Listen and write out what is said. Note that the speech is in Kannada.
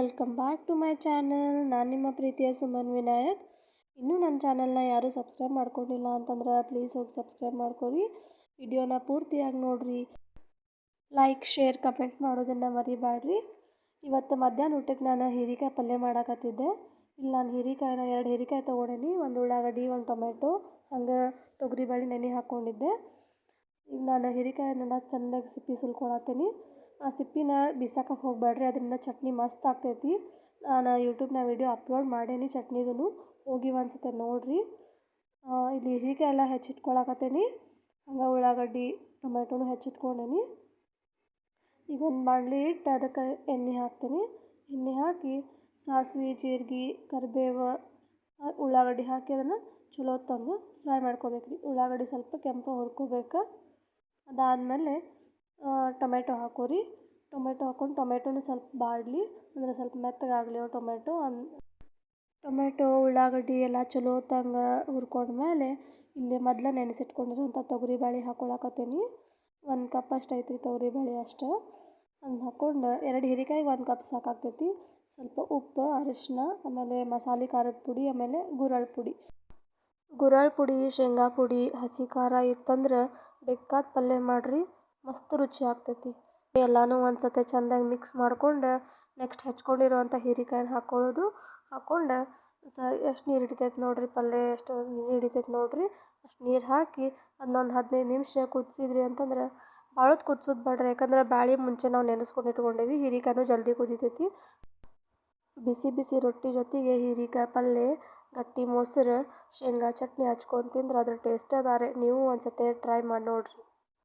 Welcome back to my channel ನಾನು ನಿಮ್ಮ ಪ್ರೀತಿಯ ಸುಮನ್ ವಿನಾಯಕ್. ಇನ್ನೂ ನನ್ನ ಚಾನಲ್ನ ಯಾರೂ ಸಬ್ಸ್ಕ್ರೈಬ್ ಮಾಡ್ಕೊಂಡಿಲ್ಲ ಅಂತಂದ್ರೆ ಪ್ಲೀಸ್ ಹೋಗಿ ಸಬ್ಸ್ಕ್ರೈಬ್ ಮಾಡ್ಕೊರಿ. ವಿಡಿಯೋನ ಪೂರ್ತಿಯಾಗಿ ನೋಡಿರಿ. ಲೈಕ್ ಶೇರ್ ಕಮೆಂಟ್ ಮಾಡೋದನ್ನು ಮರಿಬೇಡ್ರಿ ಇವತ್ತು ಮಧ್ಯಾಹ್ನ ಊಟಕ್ಕೆ ನಾನು ಹೀರಿಕಾಯಿ ಪಲ್ಯ ಮಾಡಾಕತ್ತಿದ್ದೆ. ಇಲ್ಲಿ ನಾನು ಹೀರಿಕಾಯಿನ ಎರಡು ಹೀರಿಕಾಯಿ ತೊಗೊಂಡೇನಿ. ಒಂದು ಉಳ್ಳಾಗಡ್ಡಿ, ಒಂದು ಟೊಮೆಟೊ, ಹಂಗೆ ತೊಗರಿಬೇಳೆ ನೆನೆ ಹಾಕ್ಕೊಂಡಿದ್ದೆ ಈಗ ನಾನು ಹೀರಿಕಾಯಿನ ಚೆಂದಾಗಿ ಸಿಪ್ಪಿ ಸುಲ್ಕೊಳತ್ತೀನಿ ಆ ಸಿಪ್ಪಿನ ಬಿಸಾಕಕ್ಕೆ ಹೋಗಬೇಡ್ರಿ ಅದರಿಂದ ಚಟ್ನಿ ಮಸ್ತ್ ಆಗ್ತೈತಿ. ನಾನು ಯೂಟ್ಯೂಬ್ನಾಗ ವೀಡಿಯೋ ಅಪ್ಲೋಡ್ ಮಾಡೇನಿ ಚಟ್ನಿದೂ ಹೋಗಿ ಒಂದು ನೋಡಿರಿ. ಇಲ್ಲಿ ಹೀಗೆ ಎಲ್ಲ ಹೆಚ್ಚಿಟ್ಕೊಳಕತ್ತೀನಿ. ಹಂಗೆ ಉಳ್ಳಾಗಡ್ಡಿ ಟೊಮೆಟೊನು ಹೆಚ್ಚಿಟ್ಕೊಂಡೇನಿ. ಈಗ ಒಂದು ಬಾಣಲಿ ಇಟ್ಟು ಅದಕ್ಕೆ ಎಣ್ಣೆ ಹಾಕ್ತೀನಿ. ಎಣ್ಣೆ ಹಾಕಿ ಸಾಸಿವೆ, ಜೀರಿಗೆ, ಕರಿಬೇವು ಉಳ್ಳಾಗಡ್ಡಿ ಹಾಕಿ ಅದನ್ನು ಚಲೋ ತಂದು ಫ್ರೈ ಮಾಡ್ಕೋಬೇಕು ರೀ ಉಳ್ಳಾಗಡ್ಡಿ ಸ್ವಲ್ಪ ಕೆಂಪು ಹುರ್ಕೋಬೇಕು. ಅದಾದಮೇಲೆ ಟೊಮೆಟೊ ಹಾಕೋರಿ. ಟೊಮೆಟೊ ಹಾಕೊಂಡು ಟೊಮೆಟೊನು ಸ್ವಲ್ಪ ಬಾಡಲಿ ಅಂದರೆ ಸ್ವಲ್ಪ ಮೆತ್ತಗಾಗಲಿ ಟೊಮೆಟೊ, ಅನ್ ಟೊಮೆಟೊ, ಉಳ್ಳಾಗಡ್ಡಿ ಎಲ್ಲ ಚಲೋ ತಂಗ ಹುರ್ಕೊಂಡ್ಮೇಲೆ ಇಲ್ಲಿ ಮೊದಲು ನೆನೆಸಿಟ್ಕೊಂಡಿರೋಂಥ ತೊಗರಿಬೇಳೆ ಹಾಕೊಳಕತ್ತೀನಿ. ಒಂದು ಕಪ್ ಅಷ್ಟು ಐತ್ರಿ ತೊಗರಿಬೇಳೆ ಅಷ್ಟು. ಅದನ್ನ ಹಾಕ್ಕೊಂಡು ಎರಡು ಹೀರಿಕಾಯಿಗೆ ಒಂದು ಕಪ್ ಸಾಕಾಗ್ತೈತಿ. ಸ್ವಲ್ಪ ಉಪ್ಪು, ಅರಿಶಿನ, ಆಮೇಲೆ ಮಸಾಲೆ ಖಾರದ ಪುಡಿ, ಆಮೇಲೆ ಗುರಳ್ ಪುಡಿ. ಗುರಳ್ ಪುಡಿ, ಶೇಂಗಾ ಪುಡಿ, ಹಸಿ ಖಾರ ಇತ್ತಂದ್ರೆ ಬೇಕಾದ ಪಲ್ಯ ಮಾಡಿರಿ. ಮಸ್ತ್ ರುಚಿ ಆಗ್ತೈತಿ. ಎಲ್ಲನೂ ಒಂದು ಸತೆ ಚಂದಾಗಿ ಮಿಕ್ಸ್ ಮಾಡ್ಕೊಂಡು ನೆಕ್ಸ್ಟ್ ಹಚ್ಕೊಂಡಿರುವಂಥ ಹೀರಿಕಾಯಿನ ಹಾಕ್ಕೊಳ್ಳೋದು ಹಾಕ್ಕೊಂಡು ಸ ಎಷ್ಟು ನೀರು ಹಿಡಿತೈತೆ ನೋಡಿರಿ ಪಲ್ಯ, ಎಷ್ಟು ನೀರು ಹಿಡಿತೈತೆ ನೋಡಿರಿ. ಅಷ್ಟು ನೀರು ಹಾಕಿ ಅದನ್ನೊಂದು ಹದಿನೈದು ನಿಮಿಷ ಕುದಿಸಿದ್ರಿ ಅಂತಂದ್ರೆ ಭಾಳ ಕುದ್ಸೋದು ಬೇಡ್ರಿ ಯಾಕಂದ್ರೆ ಬ್ಯಾಳಿ ಮುಂಚೆ ನಾವು ನೆನೆಸ್ಕೊಂಡು ಇಟ್ಕೊಂಡೇವಿ, ಹೀರಿಕಾಯಿನೂ ಜಲ್ದಿ ಕುದಿತೈತಿ. ಬಿಸಿ ಬಿಸಿ ರೊಟ್ಟಿ ಜೊತೆಗೆ ಹೀರಿಕಾಯಿ ಪಲ್ಯ, ಗಟ್ಟಿ ಮೊಸರು, ಶೇಂಗಾ ಚಟ್ನಿ ಹಚ್ಕೊಂಡು ತಿಂದ್ರೆ ಅದ್ರ ಟೇಸ್ಟೇ ಬೇರೆ ನೀವು ಒಂದು ಸತಿ ಟ್ರೈ ಮಾಡಿ ನೋಡಿರಿ.